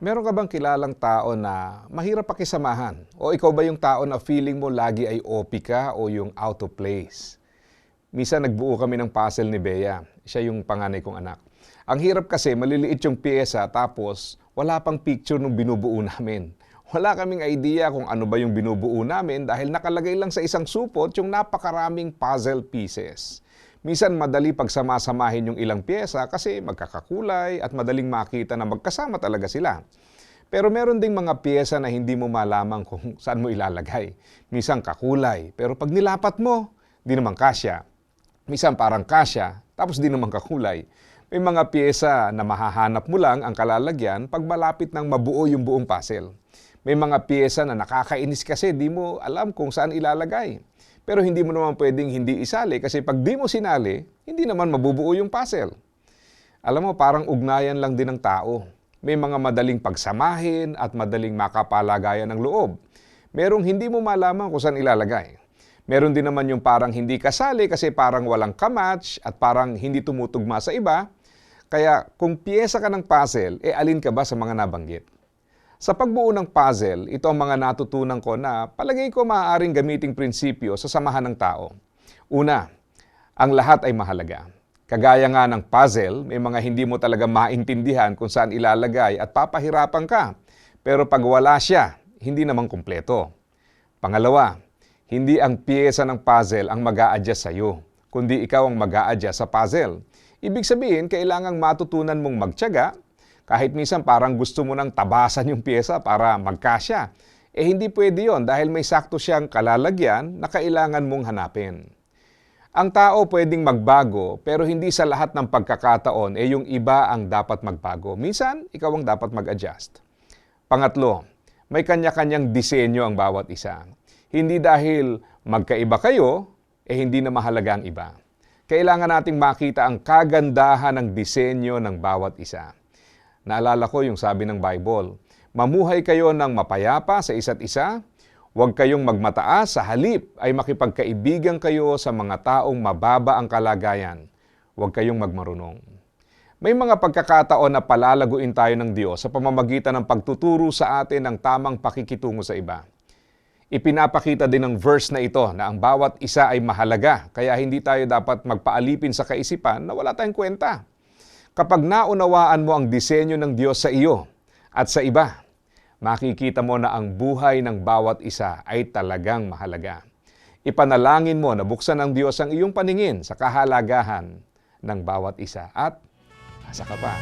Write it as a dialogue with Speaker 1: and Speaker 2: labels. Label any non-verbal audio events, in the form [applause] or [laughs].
Speaker 1: Meron ka bang kilalang tao na mahirap pakisamahan? O ikaw ba yung tao na feeling mo lagi ay OP ka o yung out of place? Misa nagbuo kami ng puzzle ni Bea. Siya yung panganay kong anak. Ang hirap kasi, maliliit yung pyesa tapos wala pang picture nung binubuo [laughs] namin. Wala kaming idea kung ano ba yung binubuo namin dahil nakalagay lang sa isang supot yung napakaraming puzzle pieces. Minsan madali pagsamasamahin yung ilang pyesa kasi magkakakulay at madaling makita na magkasama talaga sila. Pero meron ding mga pyesa na hindi mo malaman kung [laughs] saan mo ilalagay. Minsan kakulay, pero pag nilapat mo, di naman kasya. Minsan parang kasya, tapos di naman kakulay. May mga pyesa na mahahanap mo lang ang kalalagyan pag malapit ng mabuo yung buong puzzle. May mga pyesa na nakakainis kasi di mo alam kung saan ilalagay. Pero hindi mo naman pwedeng hindi isali kasi pag di mo sinali, hindi naman mabubuo yung puzzle. Alam mo, parang ugnayan lang din ng tao. May mga madaling pagsamahin at madaling makapalagayan ng loob. Merong hindi mo malaman kung saan ilalagay. Meron din naman yung parang hindi kasali kasi parang walang kamatch at parang hindi tumutugma sa iba. Kaya kung piyesa ka ng puzzle, e alin ka ba sa mga nabanggit? Sa pagbuo ng puzzle, ito ang mga natutunan ko na palagay ko maaaring gamiting prinsipyo sa samahan ng tao. Una, ang lahat ay mahalaga. Kagaya nga ng puzzle, may mga hindi mo talaga maintindihan kung saan ilalagay at papahirapan ka. Pero pag wala siya, hindi naman kumpleto. Pangalawa, hindi ang piyesa ng puzzle ang mag a adjust sa iyo, kundi ikaw ang mag a adjust sa puzzle. Ibig sabihin, kailangang matutunan mong magtyaga kahit minsan parang gusto mo nang tabasan yung pyesa para magkasya. Eh hindi pwede yon dahil may sakto siyang kalalagyan na kailangan mong hanapin. Ang tao pwedeng magbago pero hindi sa lahat ng pagkakataon eh yung iba ang dapat magbago. Minsan, ikaw ang dapat mag-adjust. Pangatlo, may kanya-kanyang disenyo ang bawat isa. Hindi dahil magkaiba kayo, eh hindi na mahalaga ang iba. Kailangan nating makita ang kagandahan ng disenyo ng bawat isa. Naalala ko yung sabi ng Bible, mamuhay kayo ng mapayapa sa isa't isa, huwag kayong magmataas, sa halip ay makipagkaibigan kayo sa mga taong mababa ang kalagayan. Huwag kayong magmarunong. May mga pagkakataon na palalaguin tayo ng Diyos sa pamamagitan ng pagtuturo sa atin ng tamang pakikitungo sa iba. Ipinapakita din ng verse na ito na ang bawat isa ay mahalaga, kaya hindi tayo dapat magpaalipin sa kaisipan na wala tayong kwenta kapag naunawaan mo ang disenyo ng Diyos sa iyo at sa iba, makikita mo na ang buhay ng bawat isa ay talagang mahalaga. Ipanalangin mo na buksan ng Diyos ang iyong paningin sa kahalagahan ng bawat isa at nasa ka pa.